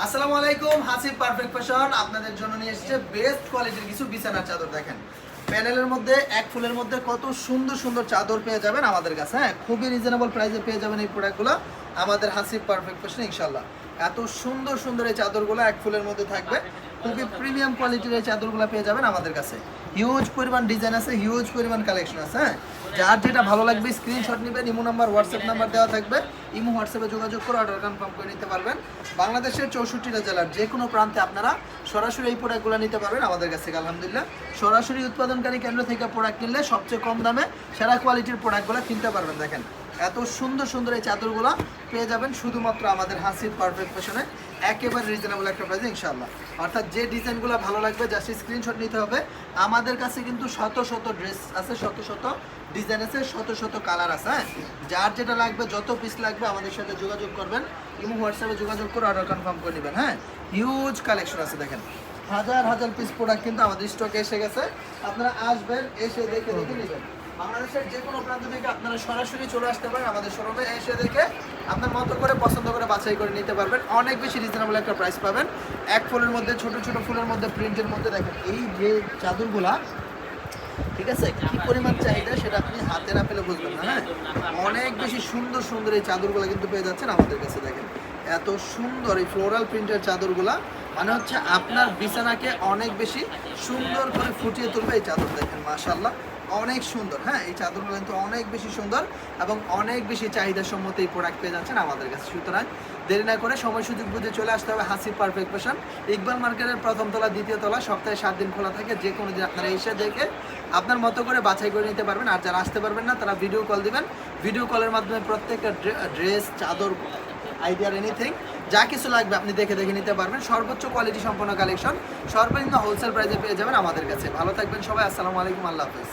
আসসালামু আলাইকুম, Hasib perfect fashion আপনাদের জন্য নিয়ে এসেছে বেস্ট কোয়ালিটির কিছু বিছানার চাদর দেখেন। প্যানেলের মধ্যে, এক ফুলের মধ্যে কত সুন্দর সুন্দর চাদর পেয়ে যাবেন আমাদের কাছে হ্যাঁ? খুবই রিজনেবল প্রাইসে পেয়ে যাবেন এই প্রোডাক্টগুলো আমাদের হাসিব পারফেক্ট ফ্যাশন ইনশাল্লাহ এত সুন্দর সুন্দর এই চাদরগুলো এক ফুলের মধ্যে থাকবে। খুবই প্রিমিয়াম কোয়ালিটির এই চাদরগুলো পেয়ে যাবেন আমাদের কাছে। হিউজ পরিমাণ ডিজাইন আছে হিউজ পরিমাণ কালেকশন আছে হ্যাঁ? যার যেটা ভালো লাগবে স্ক্রিনশট নেবেন, ইমো নাম্বার হোয়াটসঅ্যাপ নাম্বার দেওয়া থাকবে। ইমো হোয়াটসঅ্যাপে যোগাযোগ করে অর্ডার কনফার্ম করে নিতে পারবেন। বাংলাদেশের চৌষট্টিটা জেলার যে কোনো প্রান্তে আপনারা সরাসরি এই প্রোডাক্টগুলো নিতে পারবেন আমাদের কাছ থেকে, আলহামদুলিল্লাহ। সরাসরি উৎপাদনকারী কেন্দ্র থেকে প্রোডাক্ট কিনলে সবচেয়ে কম দামে সেরা কোয়ালিটির প্রোডাক্টগুলো কিনতে পারবেন, দেখেন। এত সুন্দর সুন্দর এই চাদরগুলো পেয়ে যাবেন শুধুমাত্র আমাদের হাসির পারফেক্ট ফ্যাশনে একেবারে রিজনেবল একটা প্রাইসে ইনশাল্লাহ অর্থাৎ যে ডিজাইনগুলো ভালো লাগবে জাস্ট স্ক্রিনশট নিতে হবে। আমাদের কাছে কিন্তু শত শত ড্রেস আছে, শত শত ডিজাইন আছে, শত শত কালার আছে হ্যাঁ? যার যেটা লাগবে, যত পিস লাগবে, আমাদের সাথে যোগাযোগ করবেন। এবং হোয়াটসঅ্যাপে যোগাযোগ করে অর্ডার কনফার্ম করে নেবেন হ্যাঁ? হিউজ কালেকশন আছে, দেখেন। হাজার হাজার পিস প্রোডাক্ট কিন্তু আমাদের স্টকে এসে গেছে। আপনারা আসবেন, এসে দেখে দেখে নেবেন। বাংলাদেশের যে কোনো প্রান্ত থেকে আপনারা সরাসরি চলে আসতে পারেন আমাদের শোরুমে। এসে দেখে আপনার মতো করে, পছন্দ করে, বাছাই করে নিতে পারবেন। অনেক বেশি রিজনেবল একটা প্রাইস পাবেন। এক ফুলের মধ্যে, ছোট ছোট ফুলের মধ্যে প্রিন্টের মধ্যে। দেখেন, এই যে চাদরগুলা, ঠিক আছে? কি পরিমাণ চাহিদা সেটা আপনি হাতে না পেলে বুঝবেন না হ্যাঁ? অনেক বেশি সুন্দর সুন্দর এই চাদরগুলো কিন্তু পেয়ে যাচ্ছেন আমাদের কাছে, দেখেন। এত সুন্দর এই ফ্লোরাল প্রিন্টের চাদরগুলা। মানে হচ্ছে আপনার বিছানাকে অনেক বেশি সুন্দর করে ফুটিয়ে তুলবে এই চাদর, দেখেন মাশাল্লাহ অনেক সুন্দর হ্যাঁ? এই চাদরগুলো কিন্তু অনেক বেশি সুন্দর এবং অনেক বেশি চাহিদা সম্মত এই প্রোডাক্ট পেয়ে যাচ্ছেন আমাদের কাছে। সুতরাং দেরি না করে সময় সুযোগ বুঝে চলে আসতে হবে হাসি পারফেক্ট ফ্যাশন ইকবাল মার্কেটের প্রথম তলা, দ্বিতীয় তলা, সপ্তাহে সাত দিন খোলা থাকে, যে কোনো দিন আপনারা এসে দেখে আপনার মতো করে বাছাই করে নিতে পারবেন। আর যারা আসতে পারবেন না, তারা ভিডিও কল দিবেন। ভিডিও কলের মাধ্যমে প্রত্যেকটা ড্রেস চাদর আইডিয়ার এনিথিং যা কিছু লাগবে আপনি দেখে দেখে নিতে পারবেন। সর্বোচ্চ কোয়ালিটি সম্পন্ন কালেকশন সর্বনিম্ন হোলসেল প্রাইসে পেয়ে যাবেন আমাদের কাছে। ভালো থাকবেন সবাই, আসসালামু আলাইকুম, আল্লাহ হাফিজ।